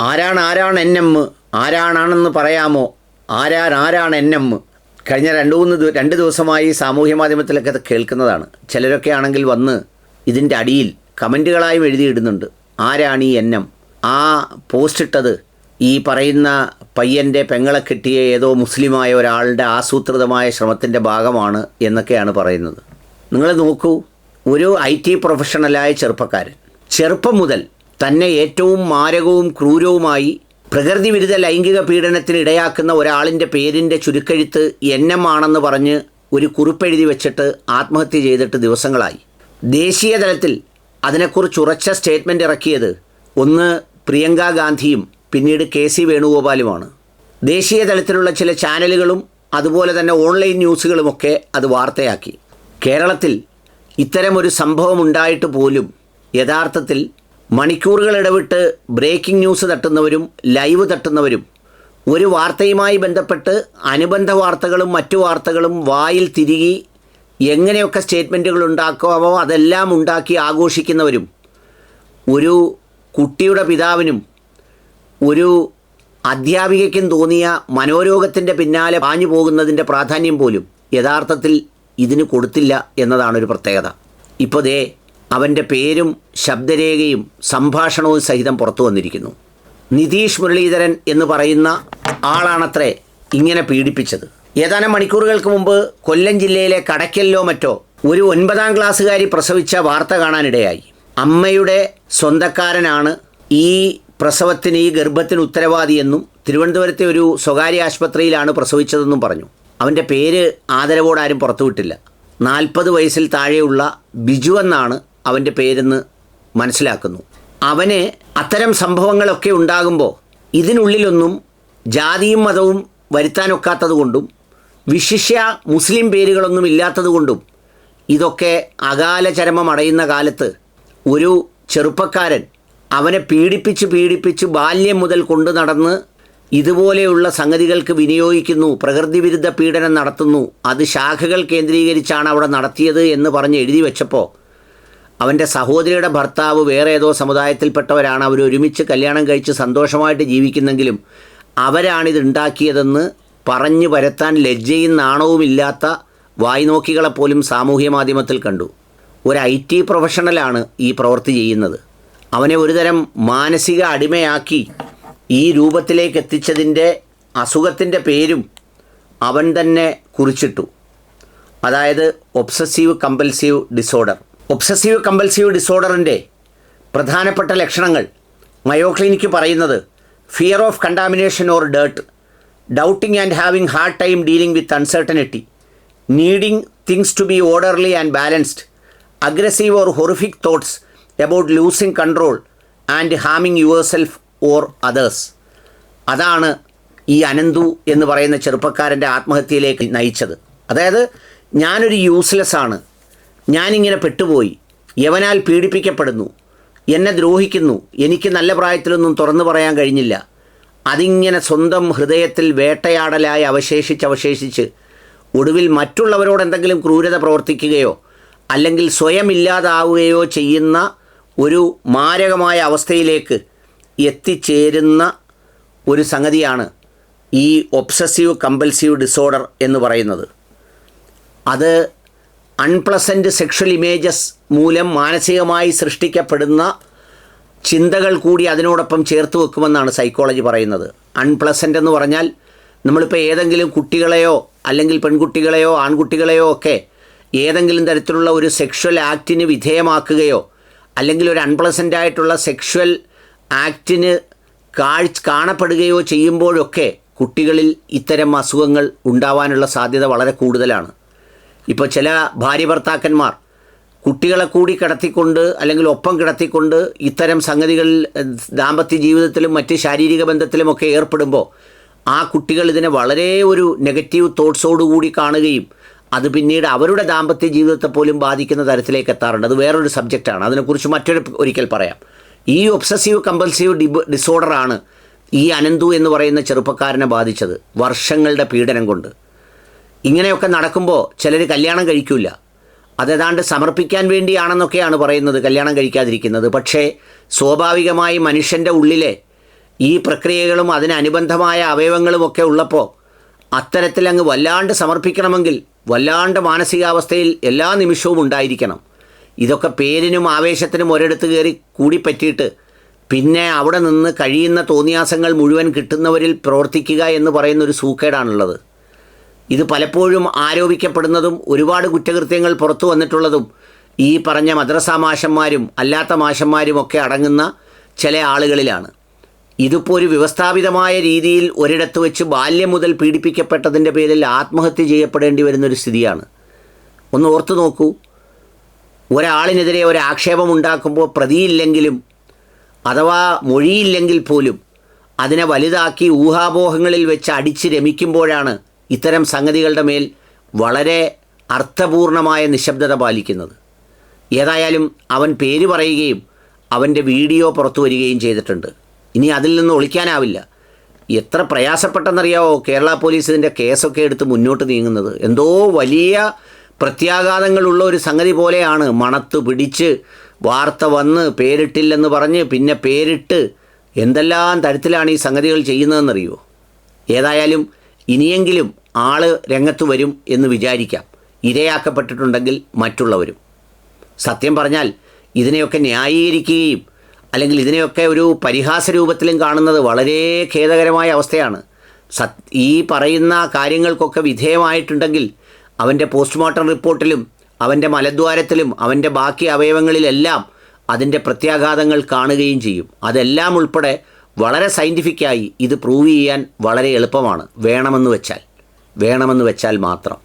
ആരാണ് ആരാണ് N M? ആരാണാണെന്ന് പറയാമോ? ആരാൻ ആരാണ് എൻ എം? കഴിഞ്ഞ രണ്ട് മൂന്ന് രണ്ട് ദിവസമായി സാമൂഹ്യ മാധ്യമത്തിലൊക്കെ അത് കേൾക്കുന്നതാണ്. ചിലരൊക്കെ ആണെങ്കിൽ വന്ന് ഇതിന്റെ അടിയിൽ കമന്റുകളായും എഴുതിയിടുന്നുണ്ട്. ആരാണ് ഈ എൻ എം? ആ പോസ്റ്റ് ഇട്ടത് ഈ പറയുന്ന പയ്യന്റെ പെങ്ങളെ കിട്ടിയ ഏതോ മുസ്ലിമായ ഒരാളുടെ ആസൂത്രിതമായ ശ്രമത്തിന്റെ ഭാഗമാണ് എന്നൊക്കെയാണ് പറയുന്നത്. നിങ്ങൾ നോക്കൂ ഒരു ഐ ടി പ്രൊഫഷണലായ ചെറുപ്പക്കാരൻ ചെറുപ്പം മുതൽ തന്നെ ഏറ്റവും മാരകവും ക്രൂരവുമായി പ്രകൃതി വിരുദ്ധ ലൈംഗിക പീഡനത്തിന് ഇടയാക്കുന്ന ഒരാളിന്റെ പേരിന്റെ ചുരുക്കെഴുത്ത് എൻ ആണെന്ന് പറഞ്ഞ് ഒരു കുറിപ്പെഴുതി വെച്ചിട്ട് ആത്മഹത്യ ചെയ്തിട്ട് ദിവസങ്ങളായി. ദേശീയ തലത്തിൽ അതിനെക്കുറിച്ച് ഉറച്ച സ്റ്റേറ്റ്മെന്റ് ഇറക്കിയത് ഒന്ന് പ്രിയങ്ക ഗാന്ധിയും പിന്നീട് കെ സി വേണുഗോപാലുമാണ്. ദേശീയ തലത്തിലുള്ള ചില ചാനലുകളും അതുപോലെ തന്നെ ഓൺലൈൻ ന്യൂസുകളുമൊക്കെ അത് വാർത്തയാക്കി. കേരളത്തിൽ ഇത്തരമൊരു സംഭവം ഉണ്ടായിട്ട് പോലും യഥാർത്ഥത്തിൽ മണിക്കൂറുകൾ ഇടവിട്ട് ബ്രേക്കിംഗ് ന്യൂസ് തട്ടുന്നവരും ലൈവ് തട്ടുന്നവരും ഒരു വാർത്തയുമായി ബന്ധപ്പെട്ട് അനുബന്ധ വാർത്തകളും മറ്റു വാർത്തകളും വായിൽ തിരികി എങ്ങനെയൊക്കെ സ്റ്റേറ്റ്മെന്റുകൾ ഉണ്ടാക്കാമോ അതെല്ലാം ഉണ്ടാക്കി ആഘോഷിക്കുന്നവരും ഒരു കുട്ടിയുടെ പിതാവിനും ഒരു അധ്യാപികയ്ക്കും തോന്നിയ മനോരോഗത്തിന്റെ പിന്നാലെ പാഞ്ഞു പോകുന്നതിന്റെ പ്രാധാന്യം പോലും യഥാർത്ഥത്തിൽ ഇതിന് കൊടുത്തില്ല എന്നതാണ് ഒരു പ്രത്യേകത. ഇപ്പോൾ ദേ അവന്റെ പേരും ശബ്ദരേഖയും സംഭാഷണവും സഹിതം പുറത്തു വന്നിരിക്കുന്നു. നിതീഷ് മുരളീധരൻ എന്ന് പറയുന്ന ആളാണത്രേ ഇങ്ങനെ പീഡിപ്പിച്ചത്. ഏതാനും മണിക്കൂറുകൾക്ക് മുമ്പ് കൊല്ലം ജില്ലയിലെ കടയ്ക്കലിലോ മറ്റോ ഒരു ഒൻപതാം ക്ലാസ്സുകാരി പ്രസവിച്ച വാർത്ത കാണാനിടയായി. അമ്മയുടെ സ്വന്തക്കാരനാണ് ഈ പ്രസവത്തിന് ഈ ഗർഭത്തിന് ഉത്തരവാദിയെന്നും തിരുവനന്തപുരത്തെ ഒരു സ്വകാര്യ ആശുപത്രിയിലാണ് പ്രസവിച്ചതെന്നും പറഞ്ഞു. അവന്റെ പേര് ആദരവോടാരും പുറത്തുവിട്ടില്ല. നാൽപ്പത് വയസ്സിൽ താഴെയുള്ള ബിജു എന്നാണ് അവന്റെ പേരെന്ന് മനസ്സിലാക്കുന്നു. അവന് അത്തരം സംഭവങ്ങളൊക്കെ ഉണ്ടാകുമ്പോൾ ഇതിനുള്ളിലൊന്നും ജാതിയും മതവും വരുത്താനൊക്കാത്തതുകൊണ്ടും വിശിഷ്യ മുസ്ലിം പേരുകളൊന്നും ഇല്ലാത്തതുകൊണ്ടും ഇതൊക്കെ അകാല ചരമം അടയുന്ന കാലത്ത് ഒരു ചെറുപ്പക്കാരൻ അവനെ പീഡിപ്പിച്ച് പീഡിപ്പിച്ച് ബാല്യം മുതൽ കൊണ്ടു നടന്ന് ഇതുപോലെയുള്ള സംഗതികൾക്ക് വിനിയോഗിക്കുന്നു പ്രകൃതി വിരുദ്ധ പീഡനം നടത്തുന്നു അത് ശാഖകൾ കേന്ദ്രീകരിച്ചാണ് അവിടെ നടത്തിയത് എന്ന് പറഞ്ഞ് എഴുതി വെച്ചപ്പോൾ അവന്റെ സഹോദരിയുടെ ഭർത്താവ് വേറെ ഏതോ സമുദായത്തിൽപ്പെട്ടവരാണ്. അവർ ഒരുമിച്ച് കല്യാണം കഴിച്ച് സന്തോഷമായിട്ട് ജീവിക്കുന്നെങ്കിലും അവരാണിത് ഉണ്ടാക്കിയതെന്ന് പറഞ്ഞു വരത്താൻ ലജ്ജയും നാണവുമില്ലാത്ത വായ്നോക്കികളെപ്പോലും സാമൂഹ്യ മാധ്യമത്തിൽ കണ്ടു. ഒരു ഐ ടി പ്രൊഫഷണലാണ് ഈ പ്രവൃത്തി ചെയ്യുന്നത്. അവനെ ഒരുതരം മാനസിക അടിമയാക്കി ഈ രൂപത്തിലേക്ക് എത്തിച്ചതിന്റെ അസുഖത്തിന്റെ പേരും അവൻ തന്നെ കുറിച്ചിട്ടു. അതായത് obsessive compulsive disorder. Obsessive compulsive ഡിസോർഡറിന്റെ പ്രധാനപ്പെട്ട ലക്ഷണങ്ങൾ മയോ ക്ലിനിക്ക് പറയുന്നത് fear of contamination or dirt doubting and having hard time dealing with uncertainty needing things to be orderly and balanced aggressive or horrific thoughts about losing control and ഹാമിങ് yourself or others അതാണ് ഈ അനന്തു എന്ന് പറയുന്ന ചെറുപ്പക്കാരന്റെ ആത്മഹത്യയിലേക്ക് നയിച്ചത്. അതായത് ഞാനൊരു useless ആണ്. ഞാനിങ്ങനെ പെട്ടുപോയി. യവനാൽ പീഡിപ്പിക്കപ്പെടുന്നു. എന്നെ ദ്രോഹിക്കുന്നു. എനിക്ക് നല്ല പ്രായത്തിലൊന്നും തുറന്നു പറയാൻ കഴിഞ്ഞില്ല. അതിങ്ങനെ സ്വന്തം ഹൃദയത്തിൽ വേട്ടയാടലായി അവശേഷിച്ച് അവശേഷിച്ച് ഒടുവിൽ മറ്റുള്ളവരോട് എന്തെങ്കിലും ക്രൂരത പ്രവർത്തിക്കുകയോ അല്ലെങ്കിൽ സ്വയം ഇല്ലാതാവുകയോ ചെയ്യുന്ന ഒരു മാരകമായ അവസ്ഥയിലേക്ക് എത്തിച്ചേരുന്ന ഒരു സംഗതിയാണ് ഈ ഒബ്സസീവ് കമ്പൽസീവ് ഡിസോർഡർ എന്ന് പറയുന്നത്. അത് അൺപ്ലസന്റ് സെക്ഷൽ ഇമേജസ് മൂലം മാനസികമായി സൃഷ്ടിക്കപ്പെടുന്ന ചിന്തകൾ കൂടി അതിനോടൊപ്പം ചേർത്ത് വെക്കുമെന്നാണ് സൈക്കോളജി പറയുന്നത്. അൺപ്ലസന്റ് എന്ന് പറഞ്ഞാൽ നമ്മളിപ്പോൾ ഏതെങ്കിലും കുട്ടികളെയോ അല്ലെങ്കിൽ പെൺകുട്ടികളെയോ ആൺകുട്ടികളെയോ ഒക്കെ ഏതെങ്കിലും തരത്തിലുള്ള ഒരു സെക്ഷൽ ആക്റ്റിന് വിധേയമാക്കുകയോ അല്ലെങ്കിൽ ഒരു അൺപ്ലസന്റ് ആയിട്ടുള്ള സെക്ഷൽ ആക്റ്റിന് കാഴ്ച കാണപ്പെടുകയോ ചെയ്യുമ്പോഴൊക്കെ കുട്ടികളിൽ ഇത്തരം അസുഖങ്ങൾ ഉണ്ടാവാനുള്ള സാധ്യത വളരെ കൂടുതലാണ്. ഇപ്പോൾ ചില ഭാര്യ ഭർത്താക്കന്മാർ കുട്ടികളെ കൂടി കിടത്തിക്കൊണ്ട് അല്ലെങ്കിൽ ഒപ്പം കിടത്തിക്കൊണ്ട് ഇത്തരം സംഗതികളിൽ ദാമ്പത്യ ജീവിതത്തിലും മറ്റ് ശാരീരിക ബന്ധത്തിലും ഒക്കെ ഏർപ്പെടുമ്പോൾ ആ കുട്ടികൾ ഇതിനെ വളരെ ഒരു നെഗറ്റീവ് തോട്ട്സോടുകൂടി കാണുകയും അത് പിന്നീട് അവരുടെ ദാമ്പത്യ ജീവിതത്തെ പോലും ബാധിക്കുന്ന തരത്തിലേക്ക് എത്താറുണ്ട്. അത് വേറൊരു സബ്ജക്റ്റാണ്. അതിനെക്കുറിച്ച് മറ്റൊരു ഒരിക്കൽ പറയാം. ഈ ഒബ്സസീവ് കമ്പൽസീവ് ഡിബ് ഡിസോർഡറാണ് ഈ അനന്തു എന്ന് പറയുന്ന ചെറുപ്പക്കാരനെ ബാധിച്ചത് വർഷങ്ങളുടെ പീഡനം കൊണ്ട്. ഇങ്ങനെയൊക്കെ നടക്കുമ്പോൾ ചിലർ കല്യാണം കഴിക്കില്ല അതേതാണ്ട് സമർപ്പിക്കാൻ വേണ്ടിയാണെന്നൊക്കെയാണ് പറയുന്നത് കല്യാണം കഴിക്കാതിരിക്കുന്നത്. പക്ഷേ സ്വാഭാവികമായി മനുഷ്യന്റെ ഉള്ളിലെ ഈ പ്രക്രിയകളും അതിനനുബന്ധമായ അവയവങ്ങളുമൊക്കെ ഉള്ളപ്പോൾ അത്തരത്തിൽ അങ്ങ് വല്ലാണ്ട് സമർപ്പിക്കണമെങ്കിൽ വല്ലാണ്ട് മാനസികാവസ്ഥയിൽ എല്ലാ നിമിഷവും ഉണ്ടായിരിക്കണം. ഇതൊക്കെ പേരിനും ആവേശത്തിനും ഒരിടത്ത് കയറി കൂടിപ്പറ്റിയിട്ട് പിന്നെ അവിടെ നിന്ന് കഴിയുന്ന തോന്നിയാസങ്ങൾ മുഴുവൻ കിട്ടുന്നവരിൽ പ്രവർത്തിക്കുക എന്ന് പറയുന്നൊരു സൂക്കേടാണുള്ളത്. ഇത് പലപ്പോഴും ആരോപിക്കപ്പെടുന്നതും ഒരുപാട് കുറ്റകൃത്യങ്ങൾ പുറത്തു വന്നിട്ടുള്ളതും ഈ പറഞ്ഞ മദ്രസ മാഷന്മാരും അല്ലാത്ത മാഷന്മാരും ഒക്കെ അടങ്ങുന്ന ചില ആളുകളിലാണ്. ഇതിപ്പോൾ ഒരു വ്യവസ്ഥാപിതമായ രീതിയിൽ ഒരിടത്ത് വെച്ച് ബാല്യം മുതൽ പീഡിപ്പിക്കപ്പെട്ടതിന്റെ പേരിൽ ആത്മഹത്യ ചെയ്യപ്പെടേണ്ടി വരുന്നൊരു സ്ഥിതിയാണ്. ഒന്ന് ഓർത്തു നോക്കൂ. ഒരാളിനെതിരെ ഒരു ആക്ഷേപം ഉണ്ടാക്കുമ്പോൾ പ്രതിയില്ലെങ്കിലും അഥവാ മൊഴിയില്ലെങ്കിൽ പോലും അതിനെ വലുതാക്കി ഊഹാപോഹങ്ങളിൽ വെച്ച് അടിച്ച് രമിക്കുമ്പോഴാണ് ഇത്തരം സംഗതികളുടെ മേൽ വളരെ അർത്ഥപൂർണമായ നിശബ്ദത പാലിക്കുന്നത്. ഏതായാലും അവൻ പേര് പറയുകയും അവന്റെ വീഡിയോ പുറത്തു വരികയും ചെയ്തിട്ടുണ്ട്. ഇനി അതിൽ നിന്ന് ഒളിക്കാനാവില്ല. എത്ര പ്രയാസപ്പെട്ടെന്നറിയാവോ കേരള പോലീസ് ഇതിന്റെ കേസൊക്കെ എടുത്ത് മുന്നോട്ട് നീങ്ങുന്നത്. എന്തോ വലിയ പ്രത്യാഘാതങ്ങളുള്ള ഒരു സംഗതി പോലെയാണ് മണത്ത് പിടിച്ച് വാർത്ത വന്ന് പേരിട്ടില്ലെന്ന് പറഞ്ഞ് പിന്നെ പേരിട്ട് എന്തെല്ലാം തരത്തിലാണ് ഈ സംഗതികൾ ചെയ്യുന്നതെന്നറിയുമോ ഏതായാലും ഇനിയെങ്കിലും ആൾ രംഗത്ത് വരും എന്ന് വിചാരിക്കാം. ഇരയാക്കപ്പെട്ടിട്ടുണ്ടെങ്കിൽ മറ്റുള്ളവരും. സത്യം പറഞ്ഞാൽ ഇതിനെയൊക്കെ ന്യായീകരിക്കുകയും അല്ലെങ്കിൽ ഇതിനെയൊക്കെ ഒരു പരിഹാസ രൂപത്തിലും കാണുന്നത് വളരെ ഖേദകരമായ അവസ്ഥയാണ്. സത് ഈ പറയുന്ന കാര്യങ്ങൾക്കൊക്കെ വിധേയമായിട്ടുണ്ടെങ്കിൽ അവന്റെ പോസ്റ്റ്മോർട്ടം റിപ്പോർട്ടിലും അവന്റെ മലദ്വാരത്തിലും അവന്റെ ബാക്കി അവയവങ്ങളിലെല്ലാം അതിന്റെ പ്രത്യാഘാതങ്ങൾ കാണുകയും ചെയ്യും. അതെല്ലാം ഉൾപ്പെടെ വളരെ സയന്റിഫിക്കായി ഇത് പ്രൂവ് ചെയ്യാൻ വളരെ എളുപ്പമാണ്. വേണമെന്ന് വെച്ചാൽ. വേണമെന്ന് വെച്ചാൽ മാത്രം.